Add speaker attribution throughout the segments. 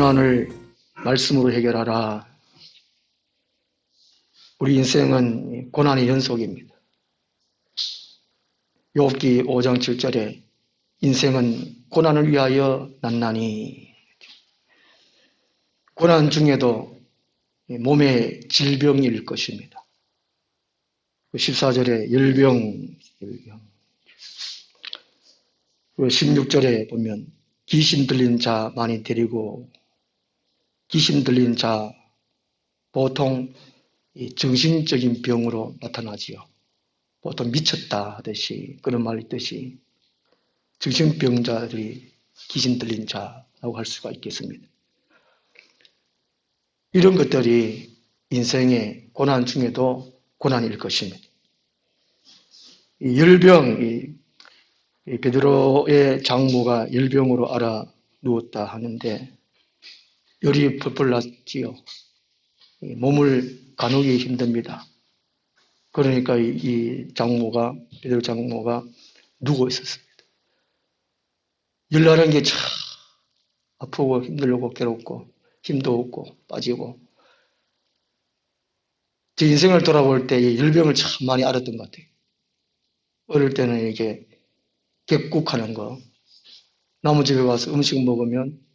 Speaker 1: 고난을 말씀으로 해결하라. 우리 인생은 고난의 연속입니다. 욥기 5장 7절에 인생은 고난을 위하여 난나니 고난 중에도 몸의 질병일 것입니다. 14절에 열병, 열병. 16절에 보면 귀신 들린 자 많이 데리고 귀신 들린 자 보통 이 정신적인 병으로 나타나지요. 보통 미쳤다 하듯이 그런 말 있듯이 정신병자들이 귀신 들린 자라고 할 수가 있겠습니다. 이런 것들이 인생의 고난 중에도 고난일 것입니다. 이 열병, 이 이 베드로의 장모가 열병으로 알아 누웠다 하는데 열이 펄펄 났지요. 이 몸을 가누기 힘듭니다. 그러니까 이- 이 장모가 베드로 장모가 누워 있었습니다. 열나는 게 참 아프고 힘들고 괴롭고 힘도 없고 빠지고 제 인생을 돌아볼 때 이 열병을 참 많이 알았던 것 같아요. 어릴 때는 이게 객국하는 거 나무 집에 와서 음식 먹으면 이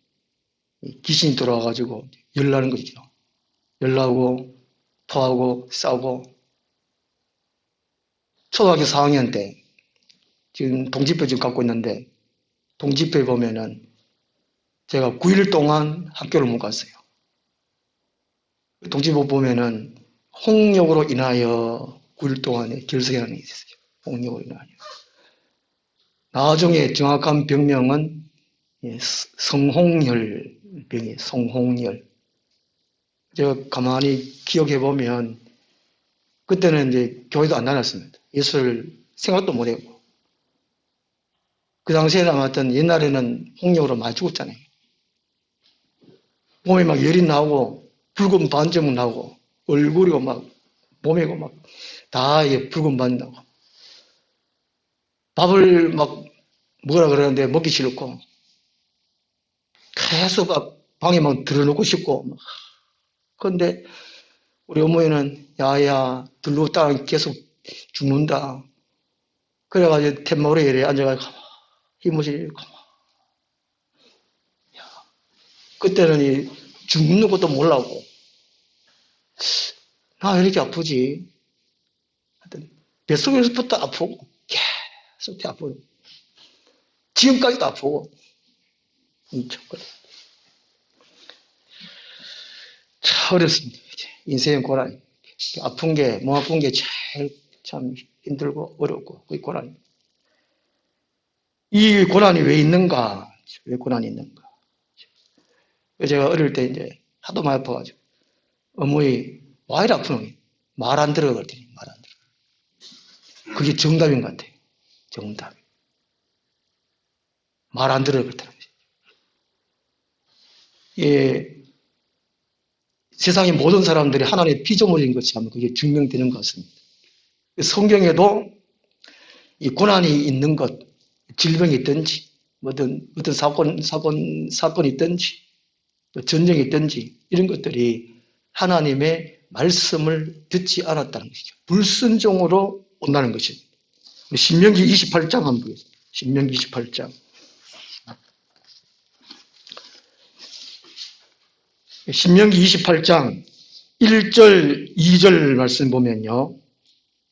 Speaker 1: 귀신이 돌아와가지고 열나는 거죠. 열나고 토하고 싸고 초등학교 4학년 때 지금 동집회 지금 갖고 있는데 동집회 보면은 제가 9일 동안 학교를 못 갔어요. 동집회 보면은 홍역으로 인하여 9일 동안에 결석이라는 게 있었어요. 홍역으로 인하여. 나중에 정확한 병명은 예, 성홍열 병이에요. 성홍열. 제가 가만히 기억해 보면 그때는 이제 교회도 안 다녔습니다. 예수를 생각도 못 했고. 그 당시에 남았던 옛날에는 홍역으로 많이 죽었잖아요. 몸에 막 열이 나고 붉은 반점은 나고 얼굴이고 막 몸이고 막다 이게 붉은 반이 나고 밥을 막 먹으라 그러는데 먹기 싫고 계속 막 방에 막 들어놓고 싶고 막. 그런데 우리 어머니는 야야 들렀다가 계속 죽는다. 그래가지고 툇마루에 이래 앉아가지고 힘없이 야, 그때는 이 죽는 것도 몰라고. 나왜 이렇게 아프지? 하여튼 뱃속에서부터 아프고 계속 아프고. 지금까지도 아프고 그래. 참 어렵습니다. 인생의 고난. 아픈 게, 몸 아픈 게 제일 참 힘들고 어렵고 그게 고난입니다. 이 고난이 왜 있는가? 왜 고난이 있는가? 제가 어릴 때 이제 하도 많이 아파가지고 어머니 와 이리 아프노? 말안 들어 그랬더니 말 안 들어. 그게 정답인 것 같아요. 정답. 말 안 들어 거죠. 예, 세상의 모든 사람들이 하나님의 피조물인 것처럼 그게 증명되는 것 같습니다. 성경에도 이 고난이 있는 것, 질병이 있든지, 어떤, 어떤 사건, 사건, 사건이 있든지, 또 전쟁이 있든지, 이런 것들이 하나님의 말씀을 듣지 않았다는 것이죠. 불순종으로 온다는 것입니다. 신명기 28장 한번 보겠습니다. 신명기 28장. 신명기 28장 1절, 2절 말씀 보면요.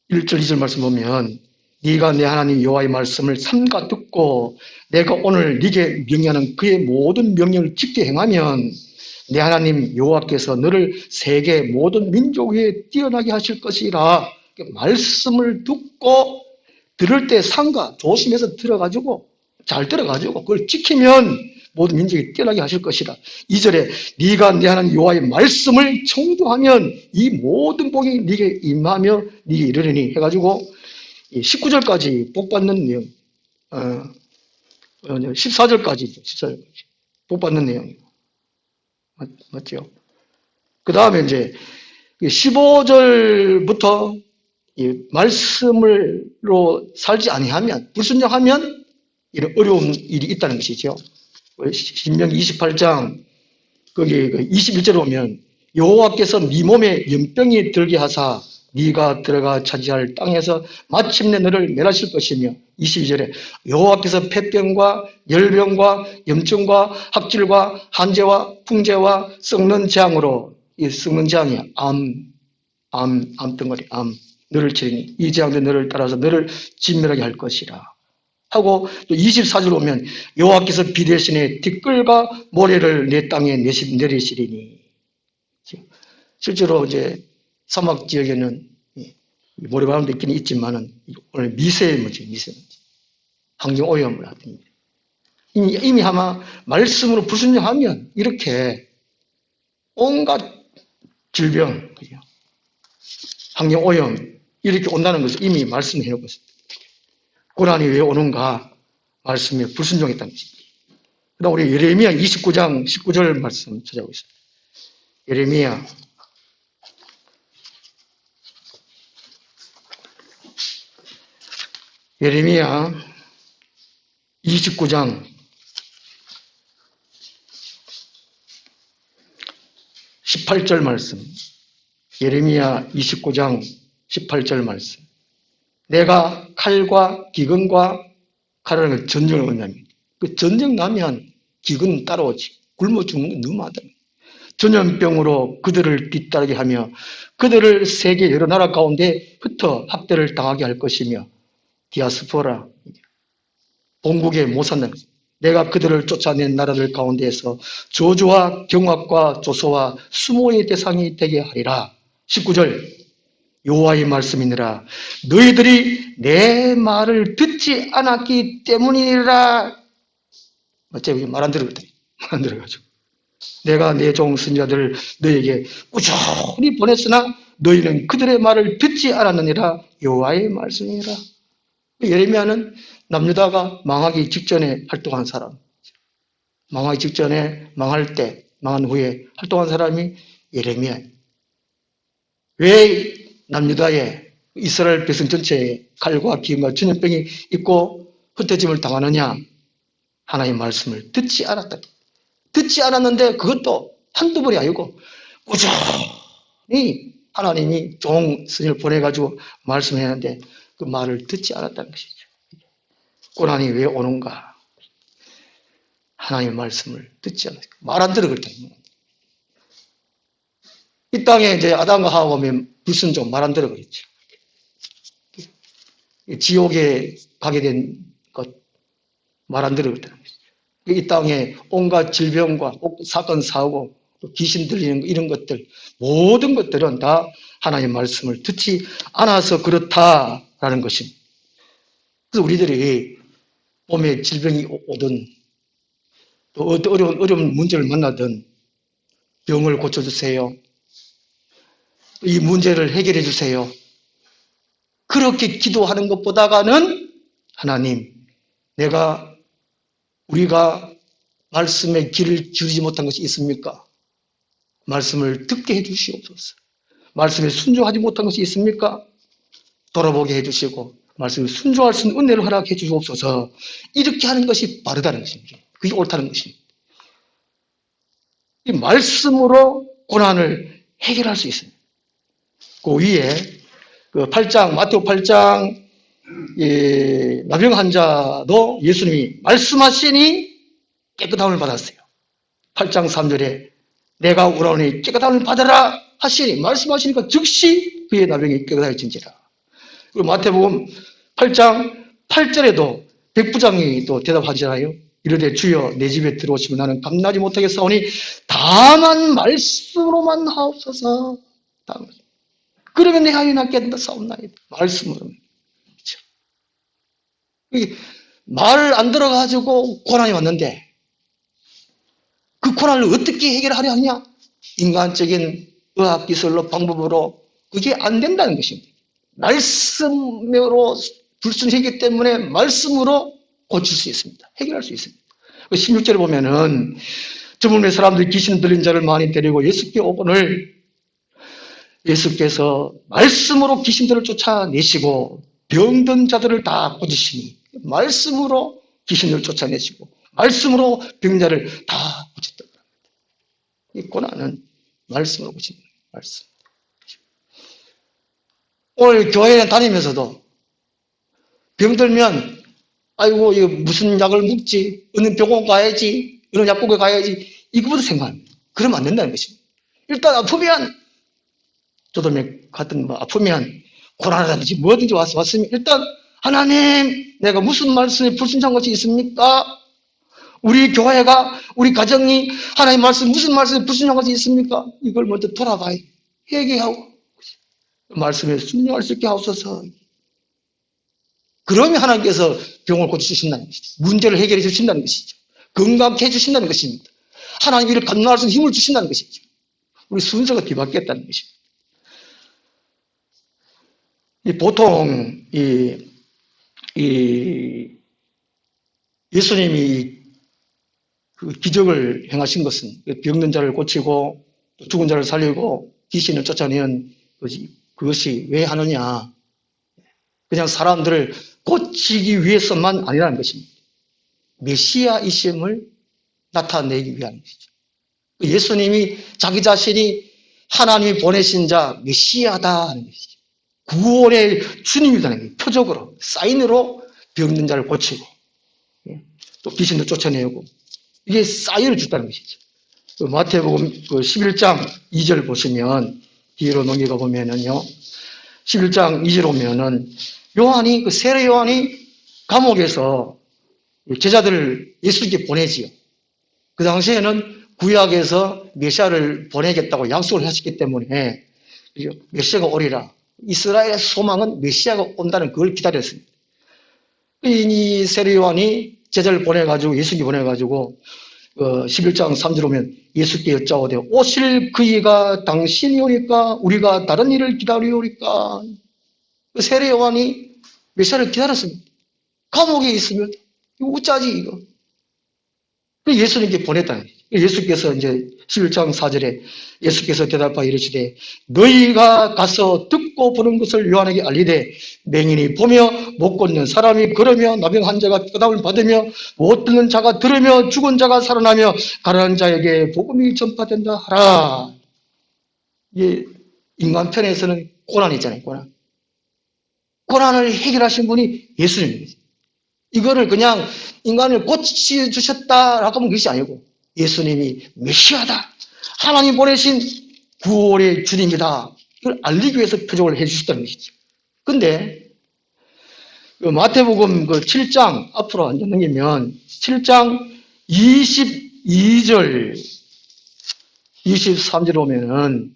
Speaker 1: 1절, 2절 말씀 보면 네가 내 하나님 여호와의 말씀을 삼가 듣고 내가 오늘 네게 명령하는 그의 모든 명령을 지켜 행하면 내 하나님 여호와께서 너를 세계 모든 민족 위에 뛰어나게 하실 것이라 말씀을 듣고 들을 때 상가 조심해서 들어가지고 잘 들어가지고 그걸 지키면 모든 민족이 뛰어나게 하실 것이다. 2절에 네가 내 하나님 여호와의 말씀을 청조하면 이 모든 복이 네게 임하며 네게 이르리니 해가지고 19절까지 복 받는 내용, 어, 14절까지 14절까지 복 받는 내용이고 맞, 맞죠? 그 다음에 이제 15절부터 이 말씀으로 살지 아니하면 불순종하면 이런 어려운 일이 있다는 것이죠. 신명기 28장 거기 그 21절에 보면 여호와께서 네 몸에 연병이 들게 하사 네가 들어가 차지할 땅에서 마침내 너를 멸하실 것이며 22절에 여호와께서 폐병과 열병과 염증과 학질과 한재와 풍재와 썩는 재앙으로 이 썩는 재앙이 암, 암, 암덩어리, 암 너를 치리니 이 재앙도 너를 따라서 너를 진멸하게 할 것이라 하고 또 24절 보면 여호와께서 비 대신에 티끌과 모래를 내 땅에 내리시리니 실제로 이제 사막 지역에는 이 모래바람도 있긴 있지만은 오늘 미세먼지, 미세먼지, 환경 오염을 하더니 이미, 이미 아마 말씀으로 불순종하면 이렇게 온갖 질병? 환경 오염 이렇게 온다는 것을 이미 말씀해 놓고 있습니다. 고난이 왜 오는가? 말씀에 불순종했다는. 그다음 우리 예레미야 29장 19절 말씀 찾아보겠습니다. 예레미야 예레미야 29장 18절 말씀. 예레미야 29장 18절 말씀. 내가 칼과 기근과 건 전쟁을 원합니다. 그 전쟁 나면 기근 따라오지. 굶어 죽는 많다. 전염병으로 그들을 뒤따르게 하며 그들을 세계 여러 나라 가운데 흩어 학대를 당하게 할 것이며 디아스포라 본국에 못 거죠. 내가 그들을 쫓아낸 나라들 가운데에서 저주와 경악과 조소와 수모의 대상이 되게 하리라. 19절 여호와의 말씀이니라. 너희들이 내 말을 듣지 않았기 때문이라. 어째 말안 들었더니. 안 들어가지고. 내가 내 종 선자들을 너에게 꾸준히 보냈으나 너희는 그들의 말을 듣지 않았느니라. 여호와의 말씀이니라. 예레미야는 남유다가 망하기 직전에 활동한 사람. 망하기 직전에 망할 때 망한 후에 활동한 사람이 예레미야. 왜 남유다에 이스라엘 백성 전체에 칼과 기근과 전염병이 있고 흩어짐을 당하느냐 하나님의 말씀을 듣지 않았다 듣지 않았는데 그것도 한두 번이 아니고 꾸준히 하나님이 종 스님을 보내가지고 말씀했는데 그 말을 듣지 않았다는 것이죠. 고난이 왜 오는가? 하나님의 말씀을 듣지 않았어요. 말 안 들어 그랬더니. 이 땅에 이제 아담과 하와 보면 불순 종 말안 들어 그랬죠. 지옥에 가게 된 것말안 들어 그랬다는 것이죠. 이 땅에 온갖 질병과 사건 사고 또 귀신 들리는 거, 이런 것들 모든 것들은 다 하나님의 말씀을 듣지 않아서 그렇다라는 것입니다. 그래서 우리들이 몸에 질병이 오- 오든 또 어려운 어려운 문제를 만나든 병을 고쳐주세요. 이 문제를 해결해 주세요. 그렇게 기도하는 것보다가는 하나님, 내가 우리가 말씀에 길을 기울이지 못한 것이 있습니까? 말씀을 듣게 해 주시옵소서. 말씀에 순종하지 못한 것이 있습니까? 돌아보게 해 주시고 말씀에 순종할 수 있는 은혜를 허락해 주옵소서. 이렇게 하는 것이 바르다는 것입니다. 그게 옳다는 것입니다. 이 말씀으로 고난을 해결할 수 있습니다. 그 위에 그 8장 마태오 8장 예, 나병 환자도 예수님이 말씀하시니 깨끗함을 받았어요. 8장 3절에 내가 오라오니 깨끗함을 받아라 하시니 말씀하시니까 즉시 그의 나병이 깨끗해진지라. 그리고 마태복음 8장 8절에도 백부장이 또 대답하잖아요. 이르되 주여 내 집에 들어오시면 나는 감나지 못하겠사오니 다만 말씀으로만 하옵소서. 다만. 그러면 내 아이 낫게 된다 싸움나이다. 말씀으로. 그렇죠. 이 말을 안 들어가지고 고난이 왔는데 그 고난을 어떻게 해결하려 하냐? 인간적인 의학 기술로 방법으로 그게 안 된다는 것입니다. 말씀으로 불순하기 때문에 말씀으로 고칠 수 있습니다. 해결할 수 있습니다. 16절에 보면은 저물매 사람들이 귀신 들린 자를 많이 데리고 예수께 오거늘 예수께서 말씀으로 귀신들을 쫓아내시고 병든 자들을 다 고치시니 말씀으로 귀신을 쫓아내시고 말씀으로 병자를 다 고쳤다. 이 고난은 말씀으로 거예요. 말씀. 오늘 교회 다니면서도 병들면 아이고 이거 무슨 약을 먹지? 어느 병원 가야지? 어느 약국에 가야지? 이거부터 생각합니다. 그러면 안 된다는 것입니다. 일단 아프면 저도 같은 뭐 아프면 고난하든지 뭐든지 와서 왔으면 일단 하나님 내가 무슨 말씀에 불순종한 것이 있습니까? 우리 교회가 우리 가정이 하나님 말씀 무슨 말씀에 불순종한 것이 있습니까? 이걸 먼저 돌아봐야 회개하고 말씀에 순종할 수 있게 하옵소서. 그러면 하나님께서 병을 고쳐주신다는 것이죠. 문제를 해결해 주신다는 것이죠. 건강케 해주신다는 것입니다. 하나님 이를 감당할 수 있는 힘을 주신다는 것이죠. 우리 순서가 뒤바뀌었다는 것입니다. 이 보통 이, 이 예수님이 그 기적을 행하신 것은 병든 자를 고치고 또 죽은 자를 살리고 귀신을 쫓아내는 것이, 그것이 왜 하느냐? 그냥 사람들을 고치기 위해서만 아니라는 것입니다. 메시아이심을 나타내기 위한 것이죠. 예수님이 자기 자신이 하나님이 보내신 자 메시아다 하는 것이죠. 구원의 주님이라는 게 표적으로 사인으로 병든 자를 고치고 예, 또 귀신도 쫓아내고 이게 사인을 줬다는 것이죠. 그 마태복음 그 11장 2절 보시면 뒤로 넘겨가 보면은요. 11장 2절 오면은 요한이 그 세례 요한이 감옥에서 제자들을 예수님께 보내지요. 그 당시에는 구약에서 메시아를 보내겠다고 약속을 하셨기 때문에 메시아가 오리라. 이스라엘의 소망은 메시아가 온다는 그걸 기다렸습니다. 이 세례 요한이 제자를 보내가지고 예수님께 보내가지고 어, 11장 3절 오면 예수께 여짜오되 오실 그이가 당신이 오니까 우리가 다른 일을 기다리오니까 그 세례 요한이 메시아를 기다렸습니다. 감옥에 있으면 이거 어쩌지 이거. 그 예수님께 보냈다는 거죠. 예수께서 이제 11장 4절에 예수께서 대답하여 이르시되 너희가 가서 듣고 보는 것을 요한에게 알리되 맹인이 보며 못 걷는 사람이 걸으며 나병 환자가 깨달음을 받으며 못 듣는 자가 들으며 죽은 자가 살아나며 가난한 자에게 복음이 전파된다 하라. 이 인간 편에서는 고난이 있잖아요. 고난. 고난을 해결하신 분이 예수님입니다. 이거를 그냥 인간을 고치주셨다라고 하면 그것이 아니고 예수님이 메시아다. 하나님 보내신 구원의 주님이다. 이걸 알리기 위해서 표적을 해주셨다는 것이죠. 근데 그 마태복음 그 7장 앞으로 앉아 넘기면 7장 22절 23절 오면은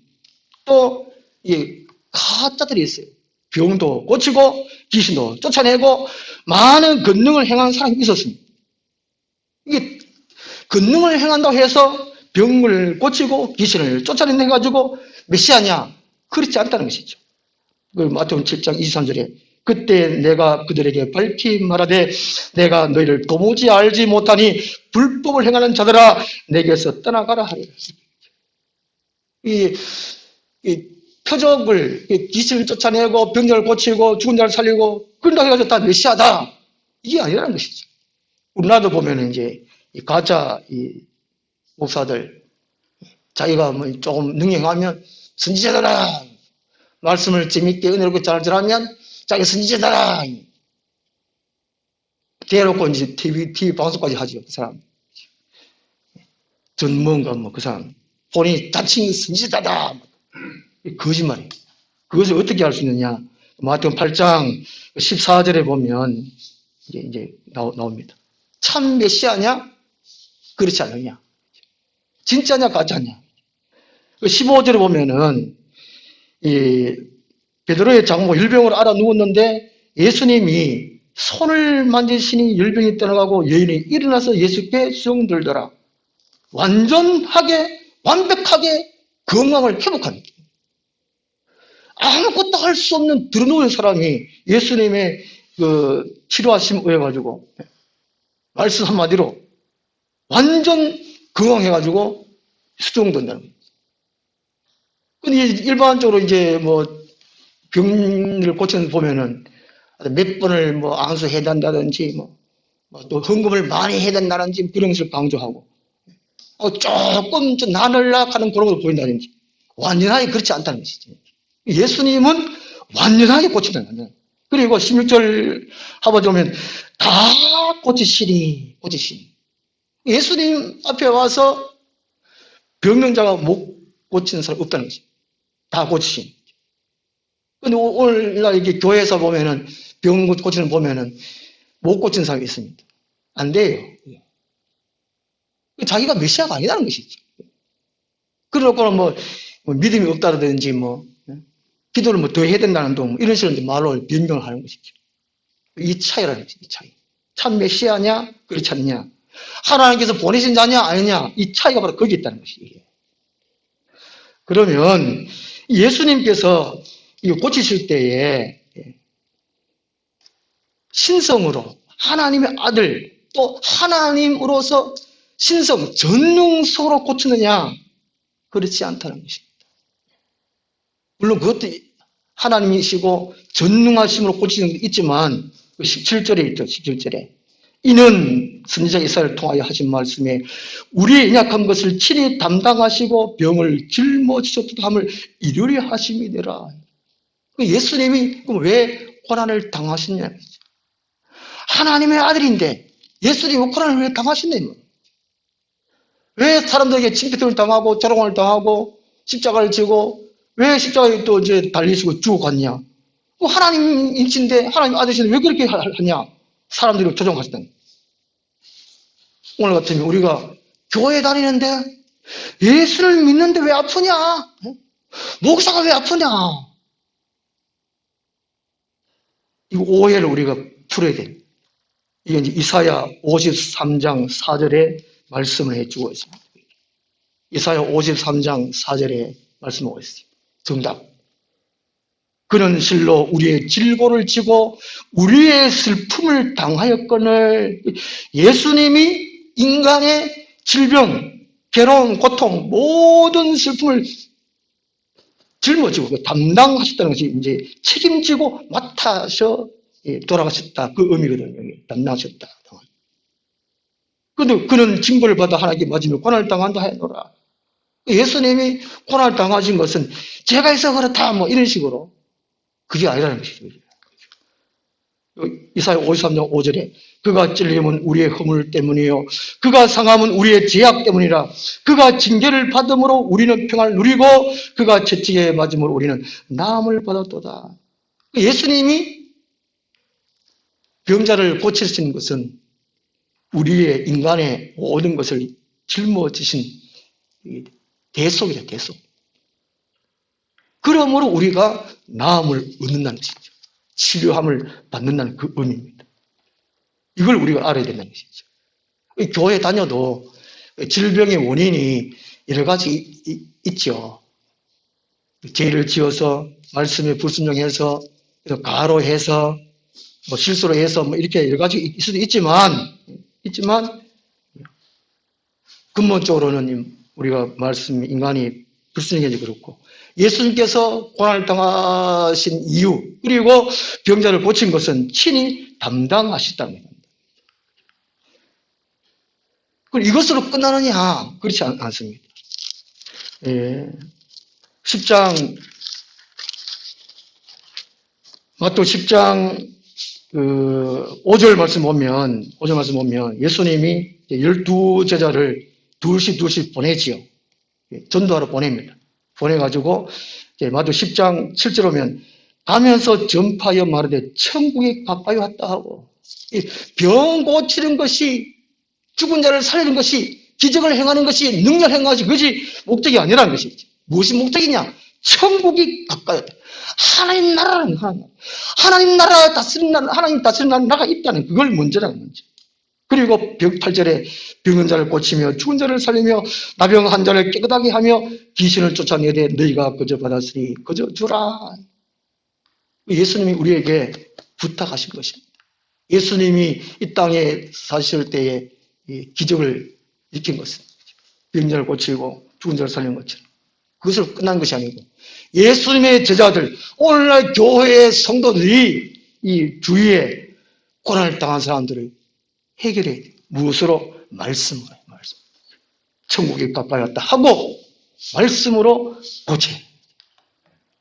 Speaker 1: 또 이 가짜들이 있어요. 병도 고치고 귀신도 쫓아내고 많은 권능을 행한 사람이 있었습니다. 이게 권능을 행한다고 해서 병을 고치고 귀신을 쫓아낸다 해가지고 메시아냐? 그렇지 않다는 것이죠. 그 마태복음 7장 23절에 그때 내가 그들에게 밝히 말하되 내가 너희를 도무지 알지 못하니 불법을 행하는 자들아 내게서 떠나가라 하리라. 이, 이 표적을 귀신을 쫓아내고 병자를 고치고 죽은 자를 살리고 그런다 해가지고 다 메시아다. 이게 아니라는 것이죠. 우리나라도 보면 이제 이 가짜 이 목사들 자기가 뭐 조금 능력하면 선지자더라. 말씀을 재밌게 은혜롭게 잘 잘하면 자기 선지자더라. 대놓고 이제 TV, TV 방송까지 하죠. 그 사람. 전문가 뭐 그 사람. 본인이 자칭 선지자다. 거짓말이에요. 그것을 어떻게 할수 있느냐? 마태복음 8장 14절에 보면 이제, 이제 나오, 나옵니다. 참 메시아냐? 그렇지 않느냐? 진짜냐, 가짜냐? 15절에 그 보면은 이 베드로의 장모 열병을 알아 누웠는데 예수님이 손을 만지시니 열병이 떠나가고 여인이 일어나서 예수께 수용들더라. 완전하게 완벽하게 건강을 회복합니다. 아무것도 할 수 없는 드러누운 사람이 예수님의 그 치료하심 의해 가지고 말씀 한마디로 완전 건강해가지고 수종된다는 거예요. 근데 일반적으로 이제 뭐 병을 고치는 보면은 몇 번을 뭐 안수해야 된다든지 뭐 또 헌금을 많이 해야 된다든지 그런 것을 강조하고 어, 조금 좀 나늘락 하는 그런 걸 보인다든지 완전하게 그렇지 않다는 것이죠. 예수님은 완전하게 고친다는 거예요. 그리고 16절 하버지 오면 다 고치시니 고치시니 예수님 앞에 와서 병명자가 못 고치는 사람 없다는 거죠. 다 고치시니. 근데 오- 오늘날 이렇게 교회에서 보면은 병 고치는 보면은 못 고친 사람이 있습니다. 안 돼요. 자기가 메시아가 아니라는 것이죠. 그러고 뭐, 뭐 믿음이 없다든지 뭐 예? 기도를 뭐 더 해야 된다는 둥 이런 식으로 이제 말로 변명을 하는 것이죠. 이 차이라는 것이죠. 이 차이. 참 메시아냐 그렇지 않냐 하나님께서 보내신 자냐 아니냐 이 차이가 바로 거기 있다는 것이에요. 그러면 예수님께서 이 고치실 때에 예, 신성으로 하나님의 아들 또 하나님으로서 신성 전능속으로 고치느냐 그렇지 않다는 것입니다. 물론 그것도 하나님이시고 전능하심으로 고치는 게 있지만 그 17절에 있죠. 17절에 이는 선지자 이사를 통하여 하신 말씀에 우리의 연약한 것을 친히 담당하시고 병을 짊어지셨다 함을 이루려 하심이니라. 그 예수님이 왜 고난을 당하셨냐? 하나님의 아들인데 예수님이 고난을 왜 당하셨냐? 왜 사람들에게 침뱉음을 당하고 조롱을 당하고 십자가를 지고 왜 십자가에 또 이제 달리시고 죽어갔냐? 그 하나님이신데 하나님 아들이신데 왜 그렇게 하- 하냐? 사람들이 조종하시다. 오늘 같으면 우리가 교회 다니는데 예수를 믿는데 왜 아프냐? 어? 목사가 왜 아프냐? 이 오해를 우리가 풀어야 돼. 이게 이제 이사야 53장 4절에 말씀을 해주고 있습니다. 이사야 53장 4절에 말씀하고 있습니다. 정답. 그는 실로 우리의 질고를 지고 우리의 슬픔을 당하였거늘 예수님이 인간의 질병, 괴로움, 고통, 모든 슬픔을 짊어지고 담당하셨다는 것이 이제 책임지고 맡아서 예, 돌아가셨다. 그 의미거든요. 담당하셨다. 근데 그는 징벌을 받아 하나님께 맞으며 고난을 당한다 하노라. 예수님이 고난을 당하신 것은 제가 있어 그렇다 뭐 이런 식으로 그게 아니라는 것이죠. 이사야 53장 5절에 그가 찔림은 우리의 허물 때문이요 그가 상함은 우리의 죄악 때문이라 그가 징계를 받음으로 우리는 평안을 누리고 그가 채찍에 맞음으로 우리는 나음을 받았도다. 예수님이 병자를 고치시는 것은 우리의 인간의 모든 것을 짊어지신 이 대속이다, 대속. 그러므로 우리가 나음을 얻는다는 것이죠. 치료함을 받는다는 그 의미입니다. 이걸 우리가 알아야 된다는 것이죠. 이 교회 다녀도 질병의 원인이 여러 가지 있죠. 죄를 지어서 말씀에 불순종해서 가로 해서 뭐 실수로 해서 뭐 이렇게 여러 가지 있을 수도 있지만 있지만 근본적으로는 우리가 말씀 인간이 불순종해서 그렇고 예수님께서 고난을 당하신 이유 그리고 병자를 고친 것은 친히 담당하셨다는 겁니다. 그럼 이것으로 끝나느냐? 그렇지 않, 않습니다. 예. 10장 마또 10장 그 5절 말씀 보면 5절 말씀 보면 예수님이 열두 제자를 둘씩 둘씩 보내지요. 예, 전도하러 보냅니다. 보내가지고 이제 마도 10장 7절 오면 가면서 전파하여 말하되 천국이 가까이 왔다 하고 이병 고치는 것이 죽은 자를 살리는 것이 기적을 행하는 것이 능력 행하는 것이 목적이 아니라는 것이지. 무엇이 목적이냐? 천국이 가까이 왔다. 하나님 나라는 하나님, 하나님 나라 다스리는 하나님 다스리는 나라가 있다는 그걸 먼저라는 거죠. 그리고 병 8절에 병든 자를 고치며 죽은 자를 살리며 나병 한 자를 깨끗하게 하며 귀신을 쫓아내되 너희가 그저 받았으니 그저 주라. 예수님이 우리에게 부탁하신 것입니다. 예수님이 이 땅에 사실 때에 이 기적을 일으킨 것은 병자를 고치고 죽은 자를 살린 것처럼 그것으로 끝난 것이 아니고 예수님의 제자들 오늘날 교회의 성도들이 이 주위에 고난을 당한 사람들을 돼요. 무엇으로? 말씀으로. 말씀. 천국에 가까이 왔다 하고 말씀으로 고쳐.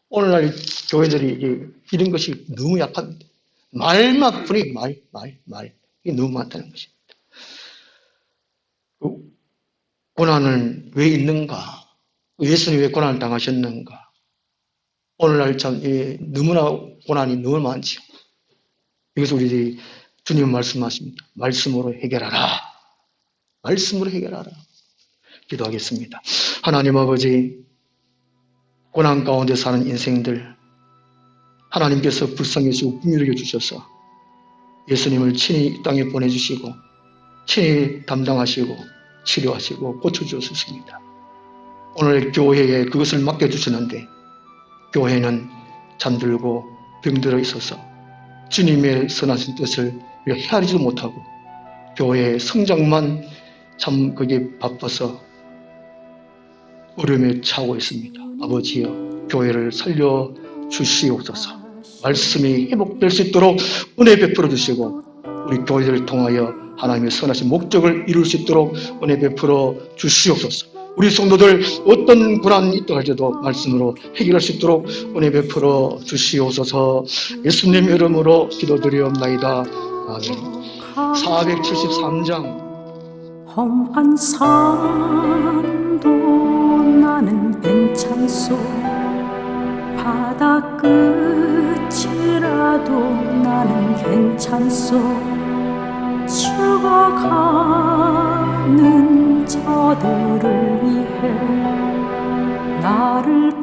Speaker 1: 오늘날 교회들이 이런 것이 너무 약합니다. 말만 뿐이 말, 말, 말. 이게 너무 많다는 것입니다. 그 고난은 왜 있는가? 예수님이 왜 고난을 당하셨는가? 오늘날 참 예, 너무나 고난이 너무 많지요. 이것을 우리들이 주님 말씀하십니다. 말씀으로 해결하라. 말씀으로 해결하라. 기도하겠습니다. 하나님 아버지, 고난 가운데 사는 인생들, 하나님께서 불쌍해지고 긍휼하게 주셔서 예수님을 친히 이 땅에 보내주시고, 친히 담당하시고, 치료하시고, 고쳐주셨습니다. 오늘 교회에 그것을 맡겨주시는데, 교회는 잠들고 병들어 있어서 주님의 선하신 뜻을 우리가 헤아리지도 못하고 교회의 성장만 참 거기에 바빠서 어려움에 차고 있습니다. 아버지여 교회를 살려 주시옵소서 말씀이 회복될 수 있도록 은혜 베풀어 주시고 우리 교회를 통하여 하나님의 선하신 목적을 이룰 수 있도록 은혜 베풀어 주시옵소서 우리 성도들 어떤 고난이 있다 할지라도 말씀으로 해결할 수 있도록 은혜 베풀어 주시옵소서 예수님 이름으로 기도드리옵나이다. 아멘. 473장.
Speaker 2: 험한 산도 나는 괜찮소. 바다 끝이라도 나는 괜찮소. 죽어가는 저들을 위해 나를